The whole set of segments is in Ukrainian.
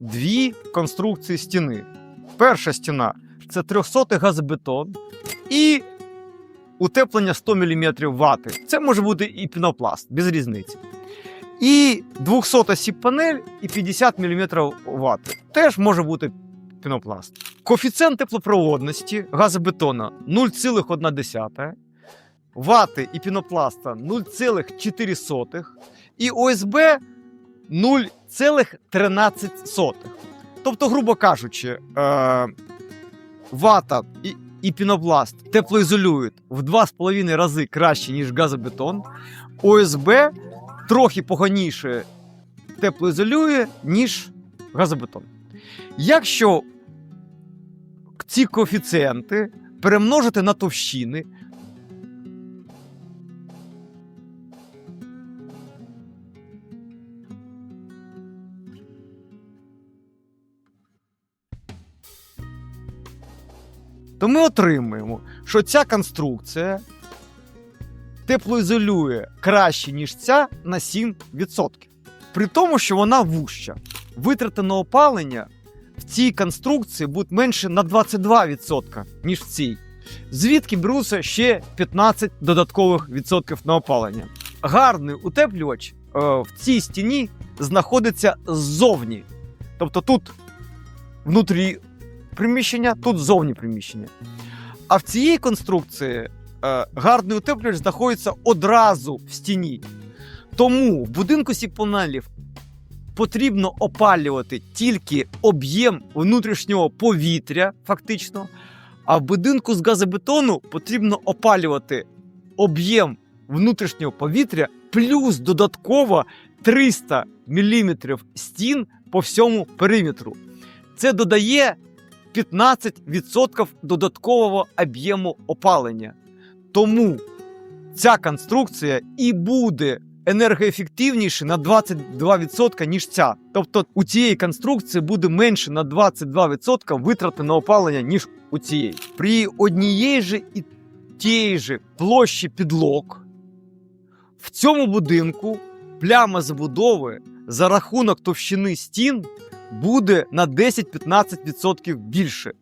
дві конструкції стіни. Перша стіна це 300 газобетон і утеплення 100 мм вати. Це може бути і пінопласт, без різниці. І 200 сіп-панель і 50 мм вати. Теж може бути пінопласт. Коефіцієнт теплопроводності газобетона 0,1, вати і пінопласта 0,4 і ОСБ 0,13. Тобто, грубо кажучи, е, вата і, і пінопласт теплоізолюють в 2,5 рази краще, ніж газобетон. ОСБ трохи поганіше теплоізолює, ніж газобетон. Якщо ці коефіцієнти перемножити на товщини, то ми отримуємо, що ця конструкція теплоізолює краще, ніж ця на 7%. При тому, що вона вужча. Витрати на опалення в цій конструкції будуть менше на 22%, ніж в цій. Звідки беруться ще 15 додаткових відсотків на опалення. Гарний утеплювач е, в цій стіні знаходиться ззовні. Тобто тут внутрі приміщення, тут зовні приміщення. А в цій конструкції е, гарний утеплювач знаходиться одразу в стіні. Тому в будинку сіпонелів потрібно опалювати тільки об'єм внутрішнього повітря, фактично. А в будинку з газобетону потрібно опалювати об'єм внутрішнього повітря плюс додатково 300 мм стін по всьому периметру. Це додає 15% додаткового об'єму опалення. Тому ця конструкція і буде енергоефективніше на 22%, ніж ця. Тобто у цієї конструкції буде менше на 22% витрати на опалення, ніж у цієї. При однієї же і тієї же площі підлог в цьому будинку пляма забудови за рахунок товщини стін буде на 10-15% більше.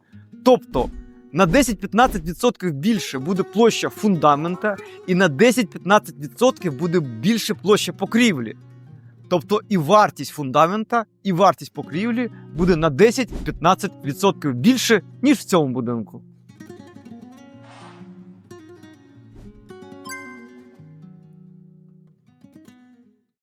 Тобто на 10-15% більше буде площа фундамента, і на 10-15% буде більше площа покрівлі. Тобто і вартість фундамента, і вартість покрівлі буде на 10-15% більше, ніж в цьому будинку.